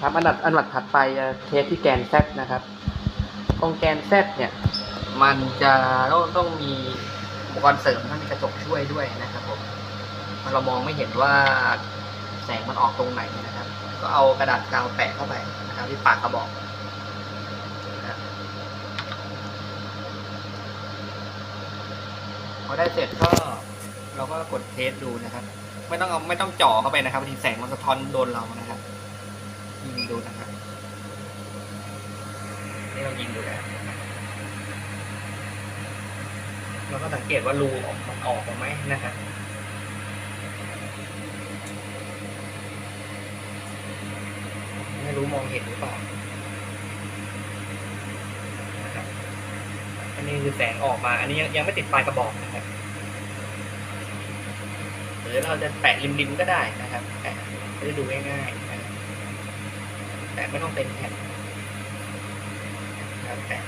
ครับอันดับอันดับถัดไปจะเทสที่แกน Z นะครับ ตรงแกน Z เนี่ย มันจะต้องต้องมีอุปกรณ์เสริมต้องมีกระจกช่วยด้วยนะครับผมเรามองไม่เห็นว่าแสงมันออกตรงไหนนะครับ ก็เอากระดาษกาวแปะเข้าไปนะครับที่ปากกระบอกพอได้เสร็จก็เราก็กดเทสดูนะครับ ไม่ต้องเอาไม่ต้องจ่อเข้าไปนะครับบางทีแสงมันสะท้อนโดนเรานะครับ ดูนะครับนี่เรายิงดูแล้วเราก็สังเกตว่ารูออกมันออกไหมนะครับไม่รู้มองเห็นหรือเปล่านะครับอันนี้คือแสงออกมา อันนี้ยังยังไม่ติดปลายกระบอกนะครับหรือเราจะแปะริมๆก็ได้นะครับแปะจะดูง่ายๆนะ แต่ไม่ต้องเป็นแผ่นครับแปะ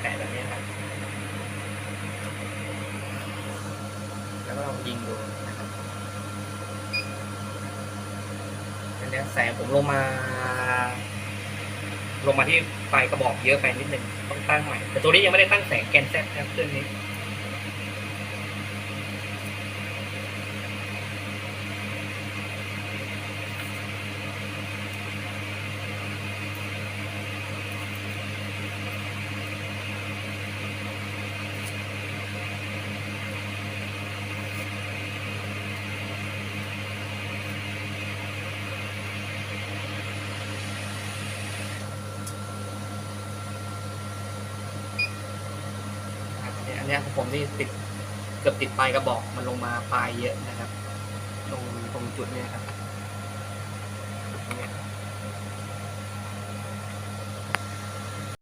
แปะแบบนี้ครับแล้วก็ลองยิงดูนะครับอันนี้แสงผมลงมา ลงมาที่ไฟกระบอกเยอะไปนิดนึงต้องตั้งใหม่ แต่ตัวนี้ยังไม่ได้ตั้งแสงแกนแซนะครับเครื่องนี้ อันนี้อันนี้ของผมนี่ติดเกือบติดปลายกระบอกมันลงมาปลายเยอะนะครับ ตรงตรงจุดนี้ครับ